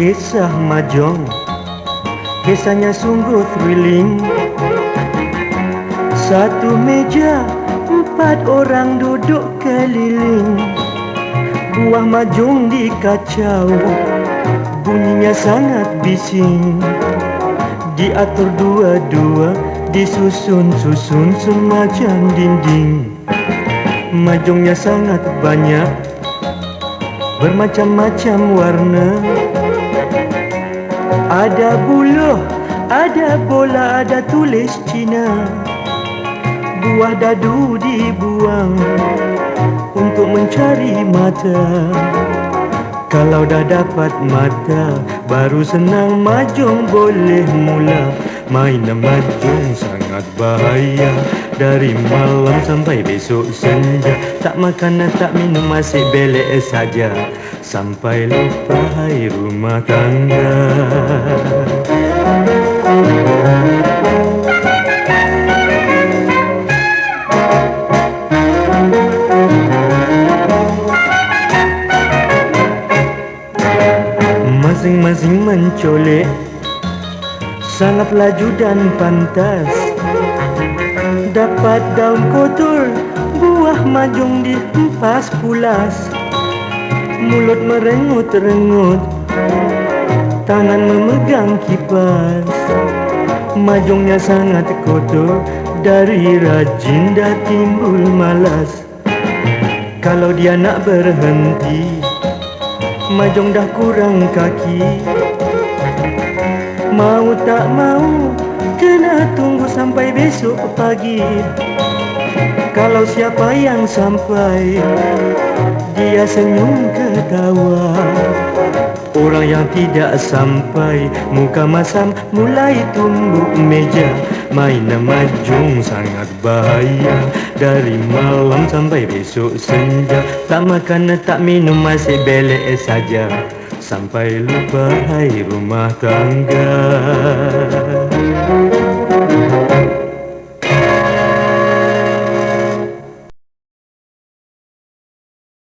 kisah Majong Kisahnya sungguh thrilling. Satu meja Empat orang duduk keliling. Buah majung di kacau. Bunyinya sangat bising. Diatur dua-dua Disusun-susun semacam dinding. Majungnya sangat banyak. Bermacam-macam warna Ada buluh, ada bola, ada tulis Cina. Buah dadu dibuang Untuk mencari mata. Kalau dah dapat mata Baru senang majung boleh mula. Main majung sangat bahaya Dari malam sampai besok senja. Tak makan tak minum masih belek saja Sampai lupa rumah tangga. Masing-masing mencolek sangat laju dan pantas. Dapat daun kotor Buah majung dihempas pulas Mulut merengut-rengut Tangan memegang kipas. Majungnya sangat kotor Dari rajin dah timbul malas. Kalau dia nak berhenti Majung dah kurang kaki. Mau tak mau Kena tunggu sampai besok pagi. Kalau siapa yang sampai Dia senyum ketawa. Orang yang tidak sampai Muka masam mulai tumbuk meja. Main majung sangat bahaya. Dari malam sampai besok senja. Tak makan tak minum masih belek saja. Sampai lupa hai rumah tangga